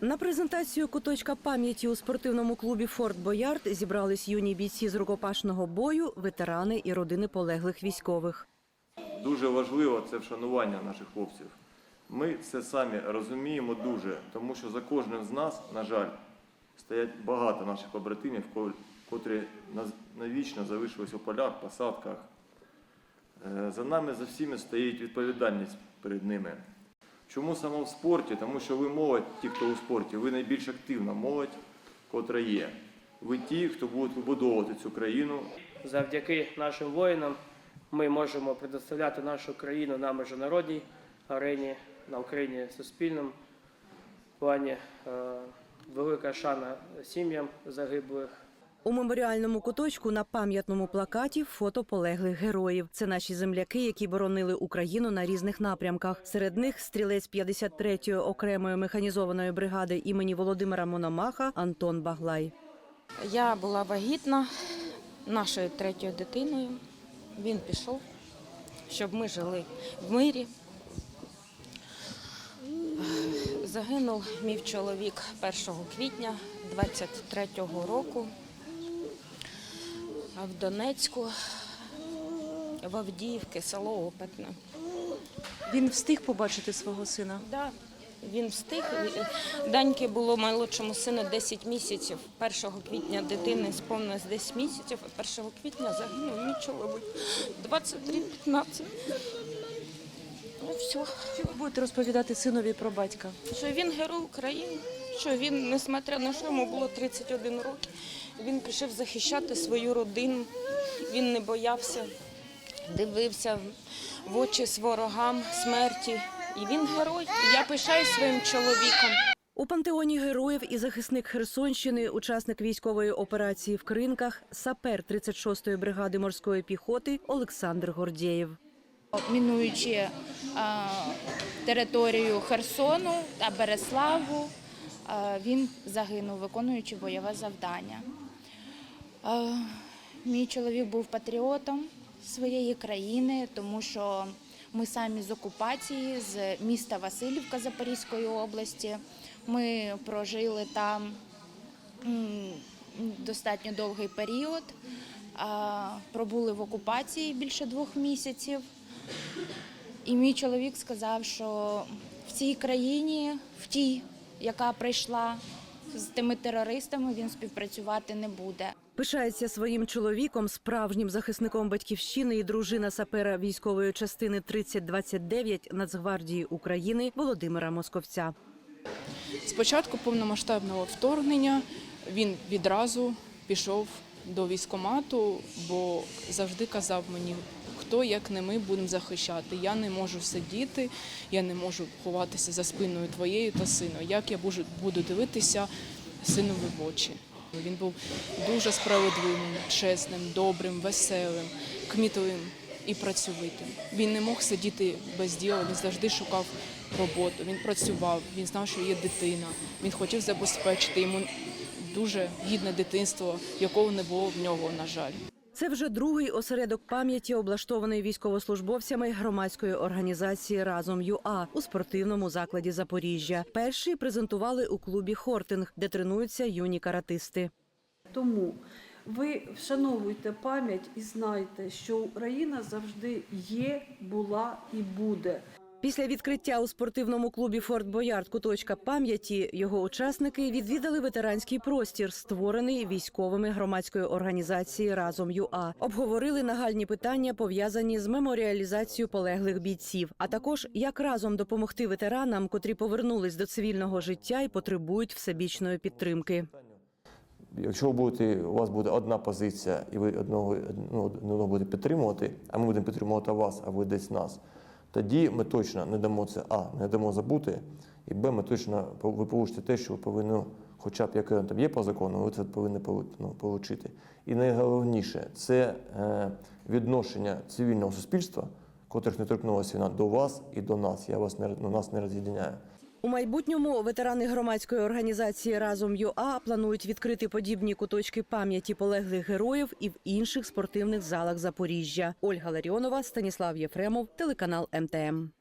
На презентацію куточка пам'яті у спортивному клубі Форт Боярд зібрались юні бійці з рукопашного бою, ветерани і родини полеглих військових. Дуже важливо це вшанування наших хлопців. Ми це самі розуміємо дуже, тому що за кожним з нас, на жаль, стоять багато наших побратимів, котрі навічно залишились у полях, посадках. Е, За нами за всіми стоїть відповідальність перед ними. Чому саме в спорті? Тому що ви молодь, ті, хто у спорті, ви найбільш активна молодь, котра є. Ви ті, хто будуть вибудовувати цю країну, Завдяки нашим воїнам ми можемо предоставляти нашу країну на міжнародній арені, на Україні суспільному плані. Е, Велика шана сім'ям загиблих. У меморіальному куточку на пам'ятному плакаті фото полеглих героїв. Це наші земляки, які боронили Україну на різних напрямках. Серед них стрілець 53-ї окремої механізованої бригади імені Володимира Мономаха Антон Баглай. Я була вагітна нашою третьою дитиною. Він пішов, щоб ми жили в мирі. Загинув мій чоловік 1 квітня 23-го року в Донецьку, в Авдіївці, село Опитне. Він встиг побачити свого сина. Да, він встиг. Даньки було молодшому сину 10 місяців. 1 квітня дитини сповнилось 10 місяців, а 1 квітня загинув мій чоловік. 23-15. Ну все. Що ви будете розповідати синові про батька? Що він герой України, що він, несмотря на що йому було 31 років, він пішов захищати свою родину, він не боявся, дивився в очі з ворогам смерті. І він герой. І Я пишаюсь своїм чоловіком. У пантеоні героїв і захисник Херсонщини, учасник військової операції в Кринках, сапер 36-ї бригади морської піхоти Олександр Гордєєв. мінуючи а, територію Херсону та Береславу, він загинув, виконуючи бойове завдання. Мій чоловік був патріотом своєї країни, тому що ми самі з окупації, з міста Васильівка Запорізької області. Ми прожили там достатньо довгий період. Пробули в окупації більше двох місяців. І мій чоловік сказав, що в цій країні, в тій, яка прийшла з тими терористами, він співпрацювати не буде. Пишається своїм чоловіком, справжнім захисником батьківщини і дружина сапера військової частини 3029 Нацгвардії України Володимира Московця. З початку повномасштабного вторгнення він відразу пішов до військкомату, бо завжди казав мені, хто як не ми будемо захищати. Я не можу сидіти, я не можу ховатися за спиною твоєю та сину. Як я буду- буду дивитися синові в очі? Він був дуже справедливим, чесним, добрим, веселим, кмітливим і працьовитим. Він не мог сидіти без діла, він завжди шукав роботу. Він працював, він знав, що є дитина. Він хотів забезпечити йому дуже гідне дитинство, якого не було в нього, на жаль. Це вже другий осередок пам'яті, облаштований військовослужбовцями громадської організації Разом ЮА у спортивному закладі Запоріжжя. Перший презентували у клубі Хортинг, де тренуються юні каратисти. Тому ви вшановуйте пам'ять і знайте, що Україна завжди є, була і буде. Після відкриття у спортивному клубі Форт Боярд куточка пам'яті його учасники відвідали ветеранський простір, створений військовими громадської організації Разом ЮА. Обговорили нагальні питання, пов'язані з меморіалізацією полеглих бійців, а також як разом допомогти ветеранам, котрі повернулись до цивільного життя і потребують всебічної підтримки. Якщо ви будете, у вас буде одна позиція, і ви одного, ну, одного будете підтримувати, а ми будемо підтримувати вас, а ви десь нас, тоді ми точно не дамо це А, не дамо забути, і Б, ми точно ви получите те, що ви повинні, хоча б яке там є по закону, ви це повинні ну, отримати. І найголовніше це е, відношення цивільного суспільства, котрих не торкнулася війна до вас і до нас. Я вас не ну, нас не роз'єдиняю. У майбутньому ветерани громадської організації Разом ЮА планують відкрити подібні куточки пам'яті полеглих героїв і в інших спортивних залах Запоріжжя. Ольга Ларіонова, Станіслав Єфремов, телеканал МТМ.